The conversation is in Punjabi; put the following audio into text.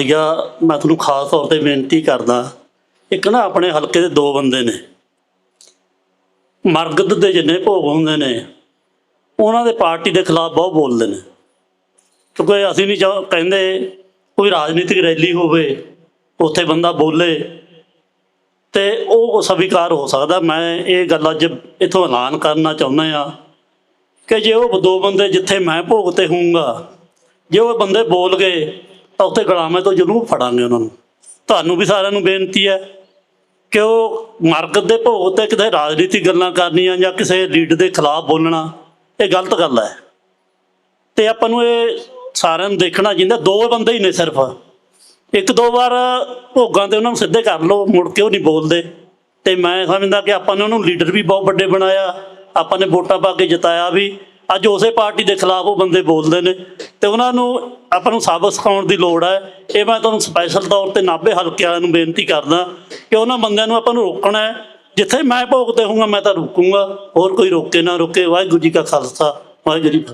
ਸੀਗਾ ਮੈਂ ਤੁਹਾਨੂੰ ਖਾਸ ਤੌਰ ਤੇ ਬੇਨਤੀ ਕਰਦਾ, ਇੱਕ ਨਾ ਆਪਣੇ ਹਲਕੇ ਦੇ ਦੋ ਬੰਦੇ ਨੇ। ਮਰਗਦ ਦੇ ਜਿੰਨੇ ਭੋਗ ਹੁੰਦੇ ਨੇ, ਉਹਨਾਂ ਦੇ ਪਾਰਟੀ ਦੇ ਖਿਲਾਫ ਬਹੁਤ ਬੋਲਦੇ ਨੇ। ਕਿਉਂਕਿ ਅਸੀਂ ਨਹੀਂ ਚਾਹ- ਕਹਿੰਦੇ, ਕੋਈ ਰਾਜਨੀਤਿਕ ਰੈਲੀ ਹੋਵੇ, ਉੱਥੇ ਬੰਦਾ ਬੋਲੇ, ਤੇ ਉਹ ਸਵੀਕਾਰ ਹੋ ਸਕਦਾ। ਮੈਂ ਇਹ ਗੱਲ ਅੱਜ ਇਥੋਂ ਐਲਾਨ ਕਰਨਾ ਚਾਹੁੰਦਾ ਆ ਕਿ ਜੇ ਉਹ ਦੋ ਬੰਦੇ ਜਿੱਥੇ ਮੈਂ ਭੋਗ ਤੇ ਹੋਊਂਗਾ, ਜੇ ਉਹ ਬੰਦੇ ਬੋਲ ਗਏ ਤਾਂ ਉੱਥੇ ਗੁਲਾਮਾਂ ਤੋਂ ਜ਼ਰੂਰ ਫੜਾਂਗੇ ਉਹਨਾਂ ਨੂੰ। ਤੁਹਾਨੂੰ ਵੀ ਸਾਰਿਆਂ ਨੂੰ ਬੇਨਤੀ ਹੈ ਕਿ ਉਹ ਮਰਗਤ ਦੇ ਭੋਗ ਤੇ ਕਿਤੇ ਰਾਜਨੀਤਿਕ ਗੱਲਾਂ ਕਰਨੀਆਂ ਜਾਂ ਕਿਸੇ ਲੀਡਰ ਦੇ ਖਿਲਾਫ ਬੋਲਣਾ, ਇਹ ਗਲਤ ਗੱਲ ਹੈ। ਤੇ ਆਪਾਂ ਨੂੰ ਇਹ ਸਾਰਿਆਂ ਨੂੰ ਦੇਖਣਾ ਚਾਹੀਦਾ, ਦੋ ਬੰਦੇ ਹੀ ਨੇ ਸਿਰਫ। ਇੱਕ ਦੋ ਵਾਰ ਭੋਗਾਂ ਤੇ ਉਹਨਾਂ ਨੂੰ ਸਿੱਧੇ ਕਰ ਲਓ, ਮੁੜ ਕੇ ਉਹ ਨਹੀਂ ਬੋਲਦੇ। ਤੇ ਮੈਂ ਸਮਝਦਾ ਕਿ ਆਪਾਂ ਨੇ ਉਹਨੂੰ ਲੀਡਰ ਵੀ ਬਹੁਤ ਵੱਡੇ ਬਣਾਇਆ, ਆਪਾਂ ਨੇ ਵੋਟਾਂ ਪਾ ਕੇ ਜਿਤਾਇਆ ਵੀ। ਅੱਜ ਉਸੇ ਪਾਰਟੀ ਦੇ ਖਿਲਾਫ ਉਹ ਬੰਦੇ ਬੋਲਦੇ ਨੇ ਤੇ ਉਹਨਾਂ ਨੂੰ ਆਪਾਂ ਨੂੰ ਸਾਬਤ ਸਿਖਾਉਣ ਦੀ ਲੋੜ ਹੈ। ਇਹ ਮੈਂ ਤੁਹਾਨੂੰ ਸਪੈਸ਼ਲ ਤੌਰ ਤੇ ਨਾਭੇ ਹਲਕੇ ਵਾਲਿਆਂ ਨੂੰ ਬੇਨਤੀ ਕਰਦਾ ਕਿ ਉਹਨਾਂ ਬੰਦਿਆਂ ਨੂੰ ਆਪਾਂ ਨੂੰ ਰੋਕਣਾ ਹੈ। ਜਿੱਥੇ ਮੈਂ ਭੋਗਦੇ ਹੋਊਗਾ, ਮੈਂ ਤਾਂ ਰੁਕੂੰਗਾ। ਹੋਰ ਕੋਈ ਰੋਕੇ ਨਾ ਰੋਕੇ। ਵਾਹਿਗੁਰੂ ਜੀ ਕਾ ਖਾਲਸਾ, ਵਾਹਿਗੁਰੂ ਜੀ